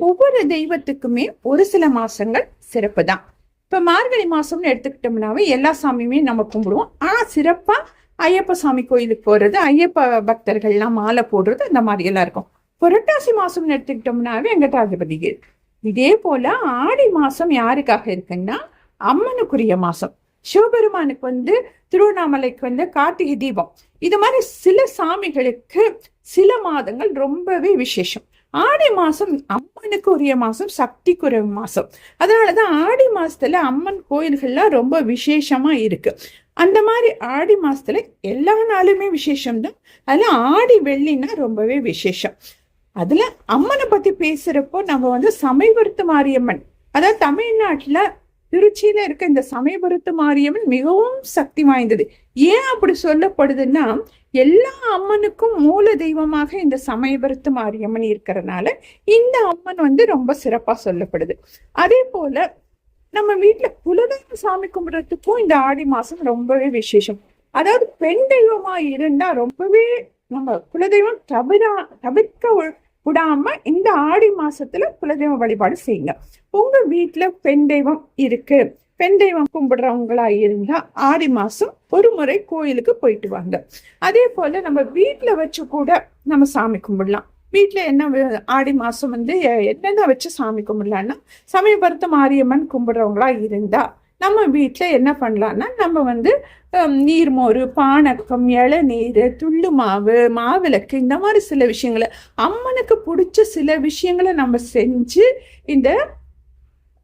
ஒவ்வொரு தெய்வத்துக்குமே ஒரு சில மாசங்கள் சிறப்பு தான் இப்ப மார்கழி மாசம்னு எடுத்துக்கிட்டோம்னாவே எல்லா சாமியுமே நம்ம கும்பிடுவோம். ஆனா சிறப்பா ஐயப்ப சாமி கோயிலுக்கு போறது ஐயப்ப பக்தர்கள்லாம் மாலை போடுறது அந்த மாதிரி எல்லாம் இருக்கும். புரட்டாசி மாசம்னு எடுத்துக்கிட்டோம்னாவே வெங்கடாதிபதிக்கு இதே போல ஆடி மாசம் யாருக்காக இருக்குன்னா அம்மனுக்குரிய மாசம். சிவபெருமானுக்கு வந்து திருவண்ணாமலைக்கு வந்து கார்த்திகை தீபம். இது மாதிரி சில சாமிகளுக்கு சில மாதங்கள் ரொம்பவே விசேஷம். ஆடி மாதம் அம்மனுக்கு உரிய மாசம் சக்திக்குரிய அதனால தான் ஆடி மாதத்தில் அம்மன் கோயில்கள்லாம் ரொம்ப விசேஷமாக இருக்குது அந்த மாதிரி ஆடி மாதத்தில் எல்லா நாளுமே விசேஷம் தான் ஆடி வெள்ளின்னா ரொம்பவே விசேஷம். அதில் அம்மனை பற்றி பேசுகிறப்போ நம்ம வந்து சமயபுரத்து மாரியம்மன் அதாவது தமிழ்நாட்டில் திருச்சியில் இருக்க இந்த சமயபுரத்து மாரியம்மன் மிகவும் சக்தி வாய்ந்தது. ஏன் அப்படி சொல்லப்படுதுன்னா எல்லா அம்மனுக்கும் மூல தெய்வமாக இந்த சமயபுரத்து மாரியம்மன் இருக்கிறதுனால இந்த அம்மன் வந்து ரொம்ப சிறப்பா சொல்லப்படுது. அதே போல நம்ம வீட்டுல குலதெய்வ சாமி கும்பிடுறதுக்கும் இந்த ஆடி மாசம் ரொம்பவே விசேஷம். அதாவது பெண் தெய்வமா இருந்தா ரொம்பவே நம்ம குலதெய்வம் தவிரா தவிர்க்க விடாம இந்த ஆடி மாசத்துல குலதெய்வ வழிபாடு செய்யுங்க. உங்க வீட்டுல பெண் தெய்வம் இருக்கு. பெண் தெய்வம் கும்பிடுறவங்களா இருந்தா ஆடி மாசம் ஒரு முறை கோயிலுக்கு போயிட்டு வாங்க. அதே போல நம்ம வீட்டுல வச்சு கூட நம்ம சாமி கும்பிடலாம். வீட்டுல என்ன ஆடி மாசம் வந்து என்னென்ன வச்சு சாமி கும்பிடலான்னா சமயபுரத்து மாரியம்மன் கும்பிடுறவங்களா இருந்தா நம்ம வீட்டில் என்ன பண்ணலான்னா நம்ம வந்து நீர்மோர் பானக்கம் இளநீர் துள்ளு மாவு மாவிளக்கு இந்த மாதிரி சில விஷயங்களை அம்மனுக்கு பிடிச்ச சில விஷயங்களை நம்ம செஞ்சு இந்த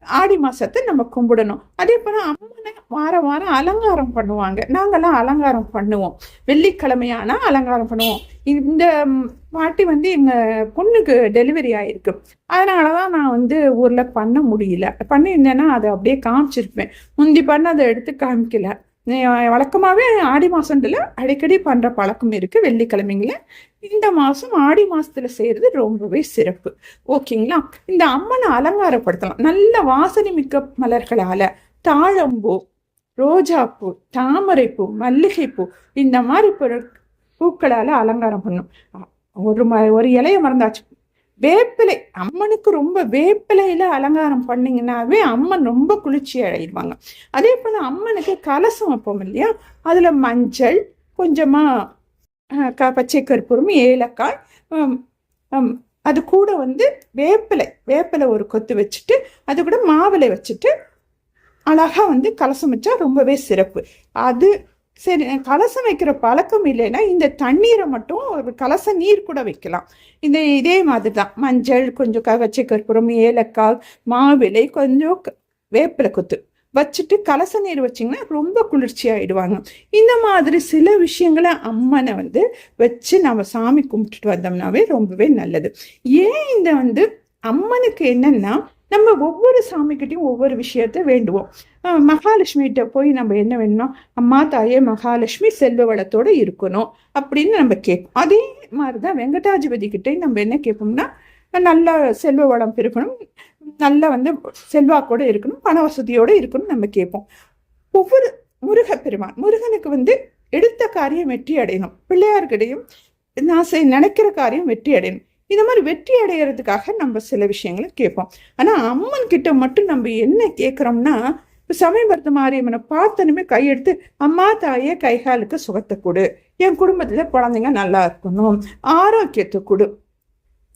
ஆடி மாசத்தை நம்ம கும்பிடணும். அதே போல அம்மனை வாரம் வாரம் அலங்காரம் பண்ணுவாங்க. நாங்கெல்லாம் அலங்காரம் பண்ணுவோம். வெள்ளிக்கிழமையானா அலங்காரம் பண்ணுவோம். இந்த பாட்டி வந்து எங்க பொண்ணுக்கு டெலிவரி ஆயிருக்கு. அதனாலதான் நான் வந்து ஊர்ல பண்ண முடியல. பண்ணியிருந்தேன்னா அதை அப்படியே காமிச்சிருப்பேன். முந்தி பண்ண அதை எடுத்து காமிக்கல. வழக்கமாகவே ஆடி மாதத்தில் அடிக்கடி பண்ணுற பழக்கம் இருக்குது வெள்ளிக்கிழமைங்கள இந்த மாதம் ஆடி மாதத்தில் செய்யறது ரொம்பவே சிறப்பு. ஓகேங்களா? இந்த அம்மனை அலங்காரப்படுத்தலாம். நல்ல வாசனை மிக்க மலர்களால் தாழம்பூ ரோஜாப்பூ தாமரைப்பூ மல்லிகைப்பூ இந்த மாதிரி பொருள் பூக்களால் அலங்காரம் பண்ணும். ஒரு ம ஒரு இலைய மறந்தாச்சு. வேப்பிலை. அம்மனுக்கு ரொம்ப வேப்பிலையில அலங்காரம் பண்ணீங்கன்னாவே அம்மன் ரொம்ப குளிர்ச்சி அடைவாங்க. அதே போல அம்மனுக்கு கலசம் வைப்போம் இல்லையா? அதுல மஞ்சள் கொஞ்சமா க பச்சை கற்பூரம் ஏலக்காய் அது கூட வந்து வேப்பிலை. வேப்பிலை ஒரு கொத்து வச்சுட்டு அது கூட மாவிலை வச்சுட்டு அழகா வந்து கலசம் வச்சா ரொம்பவே சிறப்பு. அது சரி கலசம் வைக்கிற பழக்கம் இல்லைன்னா இந்த தண்ணீரை மட்டும் ஒரு கலச நீர் கூட வைக்கலாம். இந்த இதே மாதிரி தான் மஞ்சள் கொஞ்சம் கவச்சை கற்பூரம் ஏலக்காய் மாவிலை கொஞ்சம் வேப்பிலை கொத்து வச்சுட்டு கலச நீர் வச்சிங்கன்னா ரொம்ப குளிர்ச்சி ஆகிடுவாங்க இந்த மாதிரி சில விஷயங்களை அம்மனை வந்து வச்சு நம்ம சாமி கும்பிட்டுட்டு வந்தோம்னாவே ரொம்பவே நல்லது. ஏன் இந்த வந்து அம்மனுக்கு என்னன்னா நம்ம ஒவ்வொரு சாமிக்கிட்டையும் ஒவ்வொரு விஷயத்த வேண்டுவோம். மகாலட்சுமிகிட்ட போய் நம்ம என்ன வேணும் அம்மா தாயே மகாலட்சுமி செல்வ வளத்தோடு இருக்கணும் அப்படின்னு நம்ம கேட்போம். அதே மாதிரி தான் வெங்கடாஜிபதி கிட்டே நம்ம என்ன கேட்போம்னா நல்ல செல்வ வளம் பெருக்கணும் நல்ல வந்து செல்வாக்கோட இருக்கணும் பண வசதியோடு இருக்கணும் நம்ம கேட்போம். ஒவ்வொரு முருகப்பெருமான் முருகனுக்கு வந்து எடுத்த காரியம் வெற்றி அடையணும். பிள்ளையார்கிட்டையும் நான் நினைக்கிற காரியம் வெற்றி அடையணும். இந்த மாதிரி வெற்றி அடைகிறதுக்காக நம்ம சில விஷயங்களை கேட்போம். ஆனால் அம்மன் கிட்ட மட்டும் நம்ம என்ன கேட்குறோம்னா சமயபுரத்து மாரியம்மனை பார்த்தனுமே கையெடுத்து அம்மா தாயே கைகாலுக்கு சுகத்தை கொடு. என் குடும்பத்தில் குழந்தைங்க நல்லா இருக்கணும். ஆரோக்கியத்தை கொடு.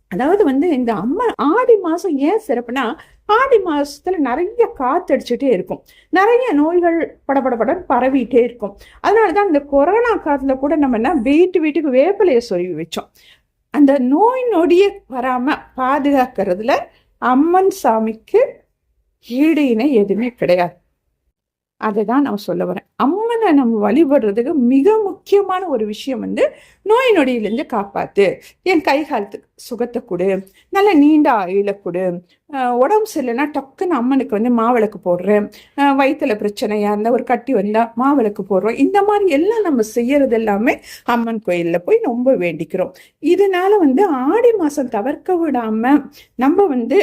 அதாவது வந்து இந்த அம்மா ஆடி மாதம் ஏன் சிறப்புனா ஆடி மாசத்துல நிறைய காத்தடிச்சுட்டே இருக்கும். நிறைய நோய்கள் படபடபட பரவிட்டே இருக்கும். அதனாலதான் இந்த கொரோனா காலத்துல கூட நம்ம என்ன வீட்டு வீட்டுக்கு வேப்பிலையை சொருவி வச்சோம். அந்த நோய் நொடியை வராம பாதுகாக்கிறதுல அம்மன் சாமிக்கு ஈடு இணை எதுவுமே கிடையாது. அதை தான் நான் சொல்ல வரேன். அம்மனை நம்ம வழிபடுறதுக்கு மிக முக்கியமான ஒரு விஷயம் வந்து நோய் நொடியிலேருந்து காப்பாத்து. என் கை காலத்துக்கு சுகத்தை கொடு. நல்ல நீண்ட ஆயில கொடு. உடம்பு சரியில்லைன்னா டக்குன்னு அம்மனுக்கு வந்து மாவிளக்கு போடுறேன். வயிற்றுல பிரச்சனையா இருந்தால் ஒரு கட்டி வந்தால் மாவிளக்கு போடுறோம். இந்த மாதிரி எல்லாம் நம்ம செய்யறது எல்லாமே அம்மன் கோயிலில் போய் ரொம்ப வேண்டிக்கிறோம். இதனால வந்து ஆடி மாதம் தவிர்க்க விடாம நம்ம வந்து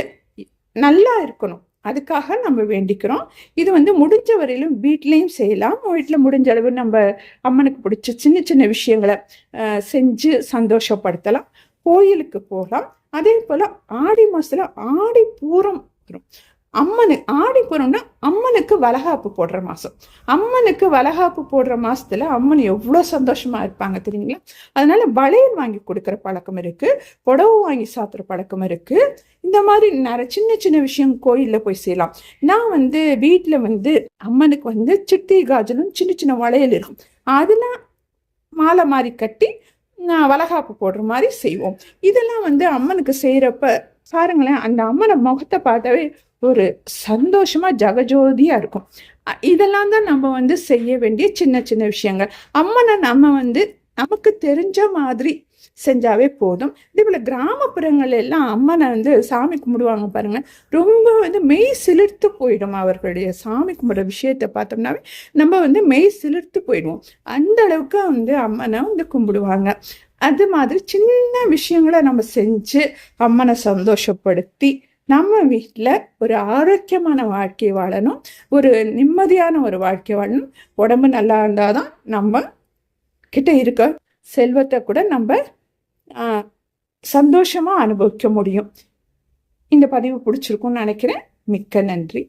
நல்லா இருக்கணும். அதுக்காக நம்ம வேண்டிக்கிறோம். இது வந்து முடிஞ்ச வரையிலும் வீட்லேயும் செய்யலாம். வீட்டில் முடிஞ்ச அளவு நம்ம அம்மனுக்கு பிடிச்ச சின்ன சின்ன விஷயங்களை செஞ்சு சந்தோஷப்படுத்தலாம். கோயிலுக்கு போகலாம். அதே போல் ஆடி மாதத்தில் ஆடி பூரம் வரும். அம்மனு ஆடி பூரம்னா அம்மனுக்கு வளகாப்பு போடுற மாதம் அம்மனுக்கு வளகாப்பு போடுற மாதத்தில் அம்மன் எவ்வளோ சந்தோஷமாக இருப்பாங்க தெரியுங்களா? அதனால வளையல் வாங்கி கொடுக்குற பழக்கம் இருக்குது புடவை வாங்கி சாப்பிட்ற பழக்கம் இருக்குது இந்த மாதிரி நிறைய சின்ன சின்ன விஷயம் கோயிலில் போய் செய்யலாம். நான் வந்து வீட்டில் வந்து அம்மனுக்கு வந்து சிட்டி காஜலும் சின்ன சின்ன வளையல் இருக்கும் அதெல்லாம் மாலை மாதிரி கட்டி நான் வளகாப்பு போடுற மாதிரி செய்வோம். இதெல்லாம் வந்து அம்மனுக்கு செய்கிறப்ப பாருங்களேன் அந்த அம்மனை முகத்தை பார்த்தாவே ஒரு சந்தோஷமாக ஜகஜோதியாக இருக்கும். இதெல்லாம் தான் நம்ம வந்து செய்ய வேண்டிய சின்ன சின்ன விஷயங்கள். அம்மனை நம்ம வந்து நமக்கு தெரிஞ்ச மாதிரி செஞ்சாவே போதும். இதே போல் கிராமப்புறங்கள் எல்லாம் அம்மனை வந்து சாமி கும்பிடுவாங்க பாருங்க. ரொம்ப வந்து மெய் சிலிர்த்து போயிடும் அவர்களுடைய சாமி கும்பிட்ற விஷயத்தை பார்த்தோம்னாவே நம்ம வந்து மெய் சிலிர்த்து போயிடுவோம். அந்த அளவுக்கு வந்து அம்மனை வந்து கும்பிடுவாங்க. அது மாதிரி சின்ன விஷயங்களை நம்ம செஞ்சு அம்மனை சந்தோஷப்படுத்தி நம்ம வீட்டில் ஒரு ஆரோக்கியமான வாழ்க்கை வாழணும். ஒரு நிம்மதியான ஒரு வாழ்க்கை வாழணும். உடம்பு நல்லா இருந்தால் தான் நம்ம கிட்ட இருக்க செல்வத்தை கூட நம்ம சந்தோஷமாக அனுபவிக்க முடியும். இந்த பதிவு பிடிச்சிருக்கும்னு நினைக்கிறேன். மிக்க நன்றி.